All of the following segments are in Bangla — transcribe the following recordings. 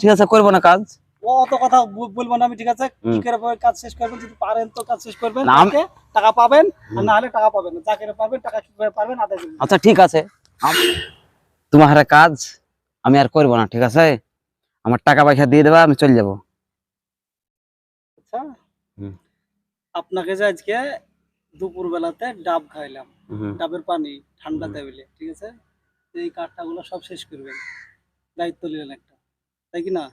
ঠিক আছে করব না কাজ। অত কথা বলব না আমি ঠিক আছে? কি করে কাজ শেষ করবেন? যদি পারেন তো কাজ শেষ করবেন। টাকা পাবেন আর না হলে টাকা পাবেন না। যাকে পারবেন টাকা কি করে পারবেন আদায় আচ্ছা ঠিক আছে। তোমার কাজ আমি আর করব না ঠিক আছে? আমার টাকা পয়সা দিয়ে দেবা আমি চলে যাব। আচ্ছা। আপনাকে যে আজকে দুপুর বেলাতে ডাব খাইলাম। ডাবের পানি ঠান্ডা। টেবিলে ঠিক আছে? এই কাঠটা গুলো সব শেষ করবেন। দায়িত্ব নিলেন একটা। তাই কি না?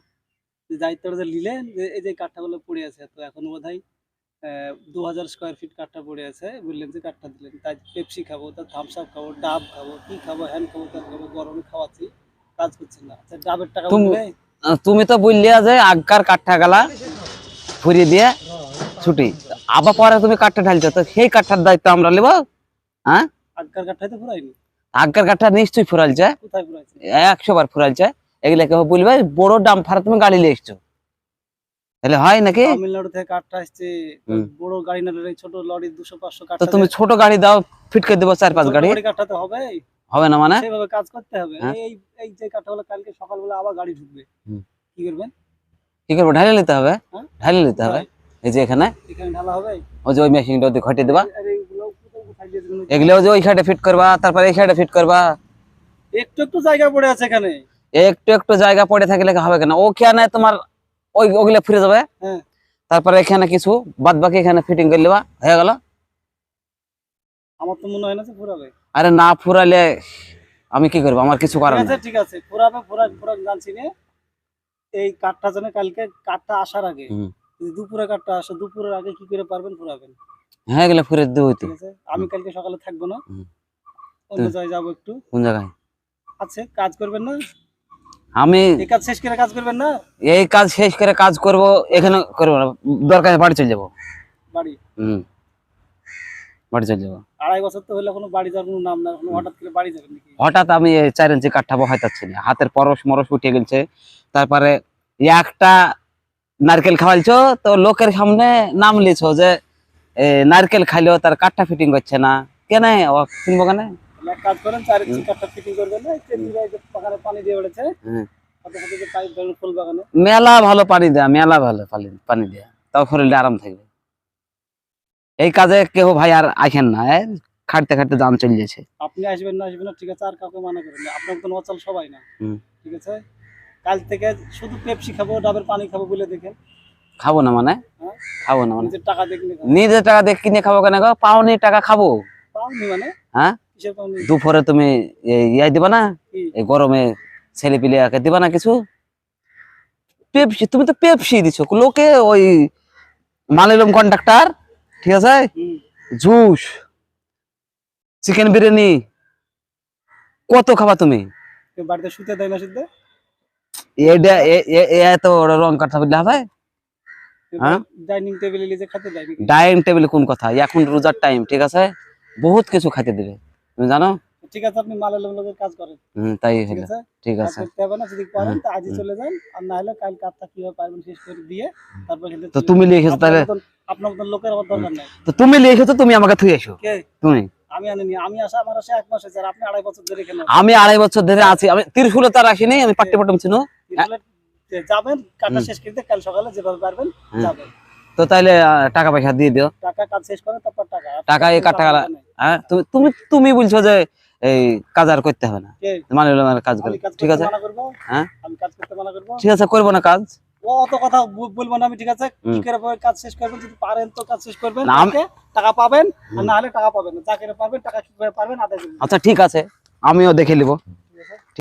যে দায়িত্বটা যে নিলেন যে এই যে কাঠটা গুলো পড়ে আছে তো এখনও বোধ হয় দু হাজার স্কোয়ার ফিট কাঠটা পড়ে আছে। বললেন যে কাঠটা দিলেন। তাই পেপসি খাব তার থামস আপ খাব ডাব খাব কি খাব হ্যান খাব ত্যান খাব গরমে খাওয়াচ্ছি কাজ করছেন না। আচ্ছা ডাবের টাকা তুমি- তুমি তো বললে যে আগকার কাঠটা গেলা ফুরিয়ে দিয়ে ছুটি। আবার পরে তুমি কাঠটা ঢালছো তো সেই কাঠটার দায়িত্ব আমরা নেব হ্যাঁ? আগকার কাঠটাই তো ফুরাইনি আগকার কাঠটা নিশ্চয়ই ফুরালছে। কোথায় ফুরাইছে? একশো বার ফুরালছে। এগুলা কেউ বলবে বড় দাম ফারা তুমি গাড়ি নিয়ে এসছো। তাহলে হয় নাকি? তামিলনাড়ু থেকে কাঠটা আসছে বড় গাড়ি না ছোট লরি দুশো পাঁচশো তো তুমি ছোট গাড়ি দাও ফিটকে দেবো চার পাঁচ গাড়ি। কাঠটা তো হবে? হবে না মানে? সেভাবে কাজ করতে হবে। হ্যাঁ। এই এই যে কালকে সকালবেলা আবার গাড়ি ঢুকবে। কি করবেন? কি করব? ঢালে নিতে হবে? হ্যাঁ? ঢালে নিতে হবে? এই যে এখানে। এখানে ঢালা হবে? ওই যে ওই মেশিনটা ওদিকে ঘটিয়ে দেবা? এগুলো যে ওই সাইডে ফিট করবা তারপরে এই সাইডে ফিট করবা। একটু একটু জায়গা পড়ে আছে এখানে। একটু একটু জায়গা পড়ে থাকলে হবে কেন? ওখানে তোমার ওই ওগুলো ফিরে যাবে। হ্যাঁ। তারপরে এখানে কিছু বাদ বাকি এখানে ফিটিং করে নেবা। হয়ে গেল। আমার তো মনে হয় না ফুরাবে। আরে না ফুরালে আমি কি করব? আমার কিছু করার ঠিক আছে ঠিক আছে। ফুরাবে ফুরাক ফুরাক জানছি না। এই কাঠটা যেন কালকে কাঠটা আসার আগে। দুপুরে কাঠটা আসে দুপুরের আগে কি করে পারবেন? ফুরাবেন। হ্যাঁ এগুলো ফুরে দেবো ঠিক আছে? আমি কালকে সকালে থাকব না। অন্য জায়গায় যাব একটু। কোন জায়গায়? আচ্ছা কাজ করবেন না? আমি এই কাজ শেষ করে কাজ করবেন না? এই কাজ শেষ করে কাজ করব এখানে করব না দরকার বাড়ি চলে যাব। বাড়ি? হুম। বাড়ি চলে যাব। আড়াই বছর তো হলে কোনো বাড়ি যাওয়ার কোনো নাম না হঠাৎ করে বাড়ি যাবেন নাকি? হঠাৎ আমি এই চার ইঞ্চি কাঠটা বহাইতাচ্ছি না। হাতের পরশ মরশ উঠে গেছে তারপরে একটা নারকেল খাওয়াইছো তো লোকের সামনে নাম লিছো যে নারকেল খাইলেও তার কাঠটা ফিটিং করছে না। কেন কিনবো কেন? কাজ করেন চার ইঞ্চি কাঠটা ফিটিং করবেন না বাগানে পানি দিয়ে বেড়েছে হুম। হাতে হাতে যে পাইপ ধরেন ফুল বাগানে। মেলা ভালো পানি দেয়া মেলা ভালো পানি দেয়া। তাও শরীরে আরাম থাকবে। এই কাজে কেউ ভাই আর আসেন না খাটতে খাটতে দাম চলে যাচ্ছে। আপনি আসবেন না আসবেন না ঠিক আছে আর কাউকে মানা করেন না। আপনার তো অচল সবাই না। ঠিক আছে? কাল থেকে শুধু পেপসি খাব ডাবের পানি খাব বলে দেখেন। খাব না মানে? হ্যাঁ? খাব না মানে? নিজের টাকা দিয়ে কিনে খাব কেন গো? পাওনি টাকা খাব। পাওনি মানে? হ্যাঁ? দুপুরে তুমি ইয়াই দিবা না? এই গরমে ছেলে পিলিয়াকে দিবা না কিছু? পেপসি তুমি তো পেপসি দিছো। লোকে ওই মালায়ালম কন্ট্রাক্টর ঠিক আছে? জুস চিকেন বিরিয়ানি কত খাবা তুমি? বাড়িতে শুতে দেয় না শুতে? এটা এ- এ- এ এত রং কাটা বললে হবে? হ্যাঁ? ডাইনিং টেবিলে যে খেতে দেয় ডাইনিং টেবিলে কোন কথা? এখন রোজার টাইম ঠিক আছে? বহুত কিছু খাইতে দিবে। তুমি জানো? ঠিক আছে আপনি মালায়ালাম লোকের কাজ করেন। হুম, তাই হলো। ঠিক আছে। করতে না যদি পারেন তা আজই চলে যান। আর না হলে কাল কাজটা কীভাবে পারবেন শেষ করে দিয়ে তারপর তো তুমি লিখেছো তাহলে। আপনার মতন লোকের আমার দরকার নাই। তো তুমি লিখেছো তুমি আমাকে থুই এসো। কে? তুমি। আমি আনিনি। আমি আসা আমার আসা এক মাস হয়েছে আর আপনি আড়াই বছর ধরে কেন আমি আড়াই বছর ধরে আছি। আমি ত্রিশুলে তার আসিনি আমি পাট্টি পটম ছিল যাবেন হুম। শেষ করতে কাল সকালে যেভাবে পারবেন যাবেন। তো তাইলে টাকা পয়সা দিয়ে দিও। টাকা কাজ শেষ করে তারপর টাকা। টাকা এই টাকা টাকা হ্যাঁ তুমি তুমি তুমি বলছো যে এই কাজ আর করতে হবে না। মানে কাজ করে। ঠিক আছে? হ্যাঁ? আমি কাজ করতে মানা করব? ঠিক আছে করব না কাজ। ও অত কথা বলব না আমি ঠিক আছে? কি হুম। করে কাজ শেষ করবেন? যদি পারেন তো কাজ শেষ করবেন। টাকা পাবেন? আর না হলে টাকা পাবেন না। পারবেন টাকা কি করে পারবেন আদায় করবেন। আচ্ছা ঠিক আছে। আমিও দেখে নিবো।